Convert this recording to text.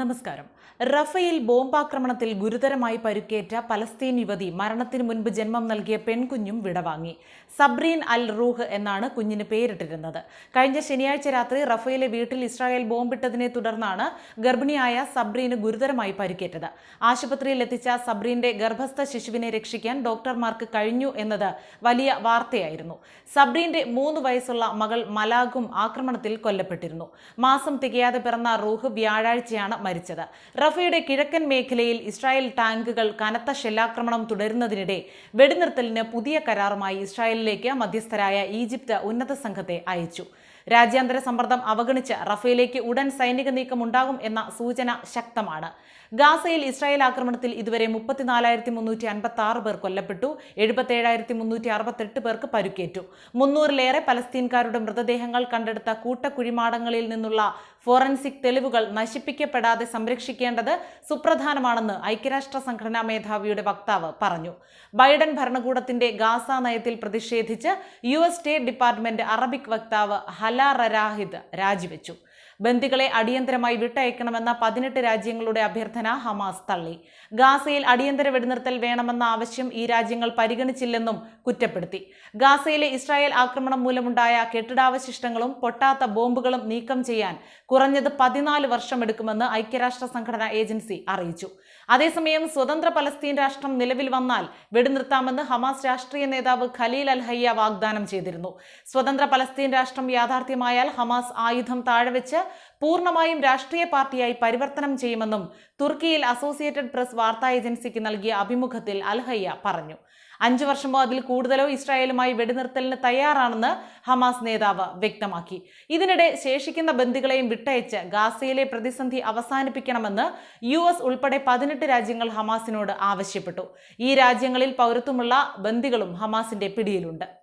നമസ്കാരം. റഫേൽ ബോംബാക്രമണത്തിൽ ഗുരുതരമായി പരുക്കേറ്റ പലസ്തീൻ യുവതി മരണത്തിന് മുൻപ് ജന്മം നൽകിയ പെൺകുഞ്ഞും വിടവാങ്ങി. സബ്രീൻ അൽ റൂഹ് എന്നാണ് കുഞ്ഞിന് പേരിട്ടിരുന്നത്. കഴിഞ്ഞ ശനിയാഴ്ച രാത്രി റഫേലെ വീട്ടിൽ ഇസ്രായേൽ ബോംബിട്ടതിനെ തുടർന്നാണ് ഗർഭിണിയായ സബ്രീന് ഗുരുതരമായി പരുക്കേറ്റത്. ആശുപത്രിയിൽ എത്തിച്ച സബ്രീന്റെ ഗർഭസ്ഥ ശിശുവിനെ രക്ഷിക്കാൻ ഡോക്ടർമാർക്ക് കഴിഞ്ഞു എന്നത് വലിയ വാർത്തയായിരുന്നു. സബ്രീന്റെ മൂന്ന് വയസ്സുള്ള മകൾ മലാഗും ആക്രമണത്തിൽ കൊല്ലപ്പെട്ടിരുന്നു. മാസം തികയാതെ പിറന്ന റൂഹ് വ്യാഴാഴ്ചയാണ് മരിച്ചത്. റഫയുടെ കിഴക്കൻ മേഖലയിൽ ഇസ്രായേൽ ടാങ്കുകൾ കനത്ത ഷെല്ലാക്രമണം തുടരുന്നതിനിടെ വെടിനിർത്തലിന് പുതിയ കരാറുമായി ഇസ്രായേലിലേക്ക് മധ്യസ്ഥരായ ഈജിപ്ത് ഉന്നത സംഘത്തെ അയച്ചു. രാജ്യാന്തര സമ്മർദ്ദം അവഗണിച്ച് റഫേലേക്ക് ഉടൻ സൈനിക നീക്കം ഉണ്ടാകും എന്ന സൂചന ശക്തമാണ്. ഗാസയിൽ ഇസ്രായേൽ ആക്രമണത്തിൽ ഇതുവരെ മുപ്പത്തിനാലായിരത്തി മുന്നൂറ്റി അൻപത്തി ആറ് പേർ കൊല്ലപ്പെട്ടു എഴുപത്തേഴായിരത്തി മുന്നൂറ്റി അറുപത്തെട്ട് പേർക്ക് പരുക്കേറ്റു. മുന്നൂറിലേറെ പലസ്തീൻകാരുടെ മൃതദേഹങ്ങൾ കണ്ടെടുത്ത കൂട്ടക്കുഴിമാടങ്ങളിൽ നിന്നുള്ള ഫോറൻസിക് തെളിവുകൾ നശിപ്പിക്കപ്പെടാതെ സംരക്ഷിക്കേണ്ടത് സുപ്രധാനമാണെന്ന് ഐക്യരാഷ്ട്ര സംഘടനാ മേധാവിയുടെ വക്താവ് പറഞ്ഞു. ബൈഡൻ ഭരണകൂടത്തിന്റെ ഗാസ നയത്തിൽ പ്രതിഷേധിച്ച് U S state department Arabic വക്താവ് ഹല റരാഹിദ് രാജിവെച്ചു. ബന്ദികളെ അടിയന്തരമായി വിട്ടയക്കണമെന്ന പതിനെട്ട് രാജ്യങ്ങളുടെ അഭ്യർത്ഥന ഹമാസ് തള്ളി. ഗാസയിൽ അടിയന്തര വെടിനിർത്തൽ വേണമെന്ന ആവശ്യം ഈ രാജ്യങ്ങൾ പരിഗണിച്ചില്ലെന്നും കുറ്റപ്പെടുത്തി. ഗാസയിലെ ഇസ്രായേൽ ആക്രമണം മൂലമുണ്ടായ കെട്ടിടാവശിഷ്ടങ്ങളും പൊട്ടാത്ത ബോംബുകളും നീക്കം ചെയ്യാൻ കുറഞ്ഞത് പതിനാല് വർഷമെടുക്കുമെന്ന് ഐക്യരാഷ്ട്ര സംഘടനാ ഏജൻസി അറിയിച്ചു. അതേസമയം സ്വതന്ത്ര പലസ്തീൻ രാഷ്ട്രം നിലവിൽ വന്നാൽ വെടിനിർത്താമെന്ന് ഹമാസ് രാഷ്ട്രീയ നേതാവ് ഖലീൽ അൽ ഹയ്യ വാഗ്ദാനം ചെയ്തിരുന്നു. സ്വതന്ത്ര പലസ്തീൻ രാഷ്ട്രം യാഥാർത്ഥ്യമായാൽ ഹമാസ് ആയുധം താഴെവെച്ച് പൂർണമായും രാഷ്ട്രീയ പാർട്ടിയായി പരിവർത്തനം ചെയ്യുമെന്നും തുർക്കിയിൽ അസോസിയേറ്റഡ് പ്രസ് വാർത്താ ഏജൻസിക്ക് നൽകിയ അഭിമുഖത്തിൽ അൽഹയ്യ പറഞ്ഞു. അഞ്ചു വർഷമോ അതിൽ കൂടുതലോ ഇസ്രായേലുമായി വെടിനിർത്തലിന് തയ്യാറാണെന്ന് ഹമാസ് നേതാവ് വ്യക്തമാക്കി. ഇതിനിടെ ശേഷിക്കുന്ന ബന്ദികളെയും വിട്ടയച്ച് ഗാസയിലെ പ്രതിസന്ധി അവസാനിപ്പിക്കണമെന്ന് യു എസ് ഉൾപ്പെടെ പതിനെട്ട് രാജ്യങ്ങൾ ഹമാസിനോട് ആവശ്യപ്പെട്ടു. ഈ രാജ്യങ്ങളിൽ പൗരത്വമുള്ള ബന്ദികളും ഹമാസിന്റെ പിടിയിലുണ്ട്.